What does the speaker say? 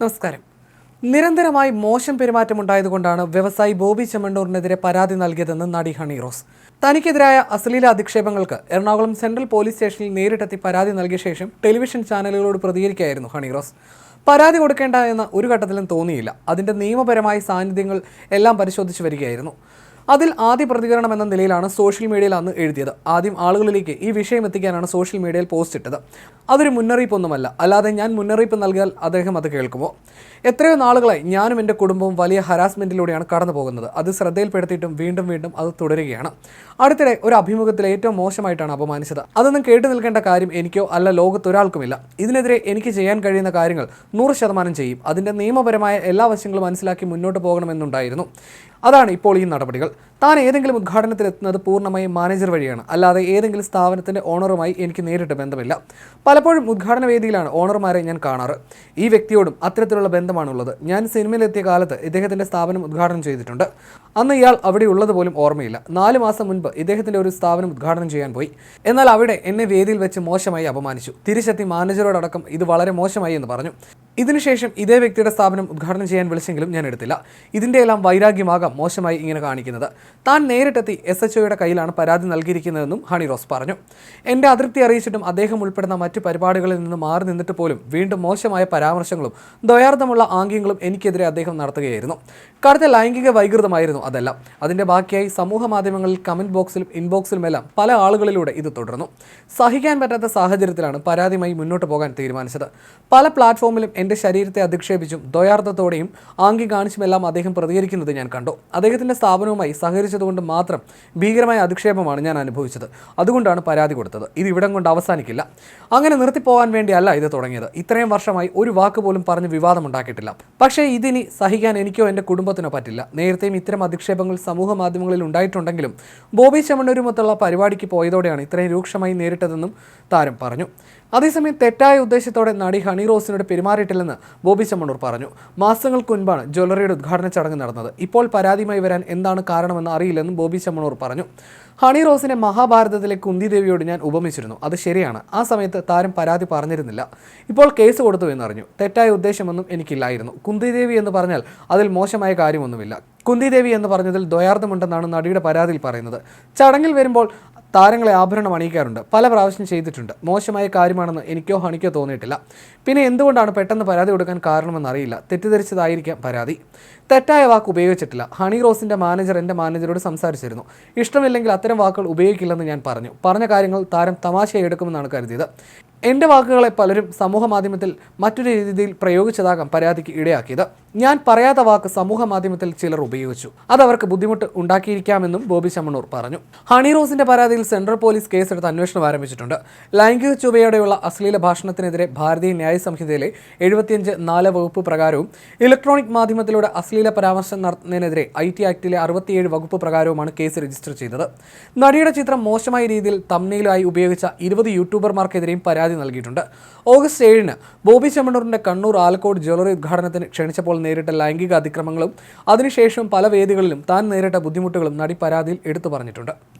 നമസ്കാരം. നിരന്തരമായി മോശം പെരുമാറ്റം ഉണ്ടായതുകൊണ്ടാണ് വ്യവസായി ബോബി ചെമ്മണ്ണൂറിനെതിരെ പരാതി നൽകിയതെന്ന് നടി ഹണി റോസ്. തനിക്കെതിരായ അശ്ലീല അധിക്ഷേപങ്ങൾക്ക് എറണാകുളം സെൻട്രൽ പോലീസ് സ്റ്റേഷനിൽ നേരിട്ടെത്തി പരാതി നൽകിയ ശേഷം ടെലിവിഷൻ ചാനലുകളോട് പ്രതികരിക്കുകയായിരുന്നു ഹണി റോസ്. പരാതി കൊടുക്കേണ്ട എന്ന് ഒരു ഘട്ടത്തിലും തോന്നിയില്ല. അതിന്റെ നിയമപരമായ സാന്നിധ്യങ്ങൾ എല്ലാം പരിശോധിച്ചു വരികയായിരുന്നു. അതിൽ ആദ്യ പ്രതികരണം എന്ന നിലയിലാണ് സോഷ്യൽ മീഡിയയിൽ അന്ന് എഴുതിയത്. ആദ്യം ആളുകളിലേക്ക് ഈ വിഷയം എത്തിക്കാനാണ് സോഷ്യൽ മീഡിയയിൽ പോസ്റ്റ് ഇട്ടത്. അതൊരു മുന്നറിയിപ്പൊന്നുമല്ല. അല്ലാതെ ഞാൻ മുന്നറിയിപ്പ് നൽകിയാൽ അദ്ദേഹം അത് കേൾക്കുമോ? എത്രയോ നാളുകളായി ഞാനും എന്റെ കുടുംബവും വലിയ ഹരാസ്മെന്റിലൂടെയാണ് കടന്നു പോകുന്നത്. അത് ശ്രദ്ധയിൽപ്പെടുത്തിയിട്ടും വീണ്ടും വീണ്ടും അത് തുടരുകയാണ്. അടുത്തിടെ ഒരു അഭിമുഖത്തിൽ ഏറ്റവും മോശമായിട്ടാണ് അപമാനിച്ചത്. അതൊന്നും കേട്ടു നിൽക്കേണ്ട കാര്യം എനിക്കോ അല്ല ലോകത്തൊരാൾക്കുമില്ല ഇതിനെതിരെ എനിക്ക് ചെയ്യാൻ കഴിയുന്ന കാര്യങ്ങൾ നൂറ് ശതമാനം ചെയ്യും. അതിന്റെ നിയമപരമായ എല്ലാ വശങ്ങളും മനസ്സിലാക്കി മുന്നോട്ട് പോകണമെന്നുണ്ടായിരുന്നു. അതാണ് ഇപ്പോൾ ഈ നടപടികൾ. താൻ ഏതെങ്കിലും ഉദ്ഘാടനത്തിലെത്തുന്നത് പൂർണമായും മാനേജർ വഴിയാണ്. അല്ലാതെ ഏതെങ്കിലും സ്ഥാപനത്തിന്റെ ഓണറുമായി എനിക്ക് നേരിട്ട് ബന്ധമില്ല. പലപ്പോഴും ഉദ്ഘാടന വേദിയിലാണ് ഓണർമാരെ ഞാൻ കാണാറ്. ഈ വ്യക്തിയോടും അത്തരത്തിലുള്ള ബന്ധമാണുള്ളത്. ഞാൻ സിനിമയിലെത്തിയ കാലത്ത് ഇദ്ദേഹത്തിന്റെ സ്ഥാപനം ഉദ്ഘാടനം ചെയ്തിട്ടുണ്ട്. അന്ന് ഇയാൾ അവിടെ ഉള്ളത് പോലും ഓർമ്മയില്ല. നാല് മാസം മുൻപ് ഇദ്ദേഹത്തിന്റെ ഒരു സ്ഥാപനം ഉദ്ഘാടനം ചെയ്യാൻ പോയി. എന്നാൽ അവിടെ എന്നെ വേദിയിൽ വെച്ച് മോശമായി അപമാനിച്ചു. തിരിച്ചെത്തി മാനേജറോടക്കം ഇത് വളരെ മോശമായി എന്ന് പറഞ്ഞു. ഇതിനുശേഷം ഇതേ വ്യക്തിയുടെ സ്ഥാപനം ഉദ്ഘാടനം ചെയ്യാൻ വിളിച്ചെങ്കിലും ഞാൻ എടുത്തില്ല. ഇതിന്റെ എല്ലാം വൈരാഗ്യമാകാം മോശമായി ഇങ്ങനെ കാണിക്കുന്നത്. താൻ നേരിട്ടെത്തി എസ് എച്ച് ഒയുടെ കയ്യിലാണ് പരാതി നൽകിയിരിക്കുന്നതെന്നും ഹണി റോസ് പറഞ്ഞു. എന്റെ അതൃപ്തി അറിയിച്ചിട്ടും അദ്ദേഹം ഉൾപ്പെടുന്ന മറ്റ് പരിപാടികളിൽ നിന്ന് മാറി നിന്നിട്ട് പോലും വീണ്ടും മോശമായ പരാമർശങ്ങളും ദ്വയാർത്ഥമുള്ള ആംഗ്യങ്ങളും എനിക്കെതിരെ അദ്ദേഹം നടത്തുകയായിരുന്നു. കടുത്ത ലൈംഗിക വൈകൃതമായിരുന്നു അതെല്ലാം. അതിന്റെ ബാക്കിയായി സമൂഹ മാധ്യമങ്ങളിൽ കമന്റ് ബോക്സിലും ഇൻബോക്സിലുമെല്ലാം പല ആളുകളിലൂടെ ഇത് തുടർന്നു. സഹിക്കാൻ പറ്റാത്ത സാഹചര്യത്തിലാണ് പരാതിയുമായി മുന്നോട്ട് പോകാൻ തീരുമാനിച്ചത്. പല പ്ലാറ്റ്ഫോമിലും എന്റെ ശരീരത്തെ അധിക്ഷേപിച്ചും ദ്വയാർത്ഥത്തോടെയും ആംഗി കാണിച്ചുമെല്ലാം അദ്ദേഹം പ്രതികരിക്കുന്നത് ഞാൻ കണ്ടു. അദ്ദേഹത്തിന്റെ സ്ഥാപനവുമായി സഹകരിച്ചതുകൊണ്ട് മാത്രം ഭീകരമായ അധിക്ഷേപമാണ് ഞാൻ അനുഭവിച്ചത്. അതുകൊണ്ടാണ് പരാതി കൊടുത്തത്. ഇത് ഇവിടം കൊണ്ട് അവസാനിക്കില്ല. അങ്ങനെ നിർത്തിപ്പോകാൻ വേണ്ടിയല്ല ഇത് തുടങ്ങിയത്. ഇത്രയും വർഷമായി ഒരു വാക്ക് പോലും പറഞ്ഞ് വിവാദമുണ്ടാക്കിയിട്ടില്ല. പക്ഷേ ഇതിനി സഹിക്കാൻ എനിക്കോ എന്റെ കുടുംബത്തിനോ പറ്റില്ല. നേരത്തെയും ഇത്തരം അധിക്ഷേപങ്ങൾ സമൂഹ മാധ്യമങ്ങളിൽ ഉണ്ടായിട്ടുണ്ടെങ്കിലും ബോബി ചെമ്മണ്ണൂരുമൊത്തുള്ള പരിപാടിക്ക് പോയതോടെയാണ് ഇത്രയും രൂക്ഷമായി നേരിട്ടതെന്നും താരം പറഞ്ഞു. അതേസമയം തെറ്റായ ഉദ്ദേശത്തോടെ നടി ഹണി റോസിനോട് പെരുമാറിയിട്ടില്ലെന്ന് ബോബി ചെമ്മണ്ണൂർ പറഞ്ഞു. മാസങ്ങൾക്ക് മുൻപാണ് ജ്വല്ലറിയുടെ ഉദ്ഘാടന ചടങ്ങ് നടന്നത്. ഇപ്പോൾ പരാതിയുമായി വരാൻ എന്താണ് കാരണമെന്ന് അറിയില്ലെന്നും ബോബി ചെമ്മണ്ണൂർ പറഞ്ഞു. ഹണി റോസിനെ മഹാഭാരതത്തിലെ കുന്തിദേവിയോട് ഞാൻ ഉപമിച്ചിരുന്നു. അത് ശരിയാണ്. ആ സമയത്ത് താരം പരാതി പറഞ്ഞിരുന്നില്ല. ഇപ്പോൾ കേസ് കൊടുത്തു എന്നറിഞ്ഞു. തെറ്റായ ഉദ്ദേശമൊന്നും എനിക്കില്ലായിരുന്നു. കുന്തിദേവി എന്ന് പറഞ്ഞാൽ അതിൽ മോശമായ കാര്യമൊന്നുമില്ല. കുന്തിദേവി എന്ന് പറഞ്ഞതിൽ ദ്വയാർത്ഥമുണ്ടെന്നാണ് നടിയുടെ പരാതിയിൽ പറയുന്നത്. ചടങ്ങിൽ വരുമ്പോൾ താരങ്ങളെ ആഭരണം അണിയിക്കാറുണ്ട്. പല പ്രാവശ്യം ചെയ്തിട്ടുണ്ട്. മോശമായ കാര്യമാണെന്ന് എനിക്കോ ഹണിക്കോ തോന്നിയിട്ടില്ല. പിന്നെ എന്തുകൊണ്ടാണ് പെട്ടെന്ന് പരാതി കൊടുക്കാൻ കാരണമെന്ന് അറിയില്ല. തെറ്റിദ്ധരിച്ചതായിരിക്കാം പരാതി. തെറ്റായ വാക്ക് ഉപയോഗിച്ചിട്ടില്ല. ഹണി റോസിന്റെ മാനേജർ എന്റെ മാനേജരോട് സംസാരിച്ചിരുന്നു. ഇഷ്ടമില്ലെങ്കിൽ അത്തരം വാക്കുകൾ ഉപയോഗിക്കില്ലെന്ന് ഞാൻ പറഞ്ഞു. പറഞ്ഞ കാര്യങ്ങൾ താരം തമാശയായി എടുക്കുമെന്നാണ് കരുതിയത്. എന്റെ വാക്കുകളെ പലരും സമൂഹ മാധ്യമത്തിൽ മറ്റൊരു രീതിയിൽ പ്രയോഗിച്ചതാകാം പരാതിക്ക് ഇടയാക്കിയത്. ഞാൻ പറയാത്ത വാക്ക് സമൂഹ മാധ്യമത്തിൽ ചിലർ ഉപയോഗിച്ചു. അത് അവർക്ക് ബുദ്ധിമുട്ട് ഉണ്ടാക്കിയിരിക്കാമെന്നും ബോബി ചമ്മണൂർ പറഞ്ഞു. ഹണി റോസിന്റെ പരാതിയിൽ സെൻട്രൽ പോലീസ് കേസെടുത്ത് അന്വേഷണം ആരംഭിച്ചിട്ടുണ്ട്. ലൈംഗിക ചുവയോടെയുള്ള അശ്ലീല ഭാഷണത്തിനെതിരെ ഭാരതീയ ന്യായ സംഹിതയിലെ എഴുപത്തിയഞ്ച് നാല് വകുപ്പ് പ്രകാരവും ഇലക്ട്രോണിക് മാധ്യമത്തിലൂടെ അശ്ലീല പരാമർശം നടത്തുന്നതിനെതിരെ ഐ ടി ആക്ടിലെ അറുപത്തിയേഴ് വകുപ്പ് പ്രകാരവുമാണ് കേസ് രജിസ്റ്റർ ചെയ്തത്. നടിയുടെ ചിത്രം മോശമായ രീതിയിൽ തമ്മിലായി ഉപയോഗിച്ച ഇരുപത് യൂട്യൂബർമാർക്കെതിരെയും പരാതി നൽകിയിട്ടുണ്ട്. ഓഗസ്റ്റ് ഏഴിന് ബോബി ചെമ്മണ്ണൂരിന്റെ കണ്ണൂർ ആലക്കോട് ജ്വല്ലറി ഉദ്ഘാടനത്തിന് ക്ഷണിച്ചപ്പോൾ നേരിട്ട ലൈംഗിക അതിക്രമങ്ങളും അതിനുശേഷം പല വേദികളിലും താൻ നേരിട്ട ബുദ്ധിമുട്ടുകളും നടി പരാതിയിൽ എടുത്തു പറഞ്ഞിട്ടുണ്ട്.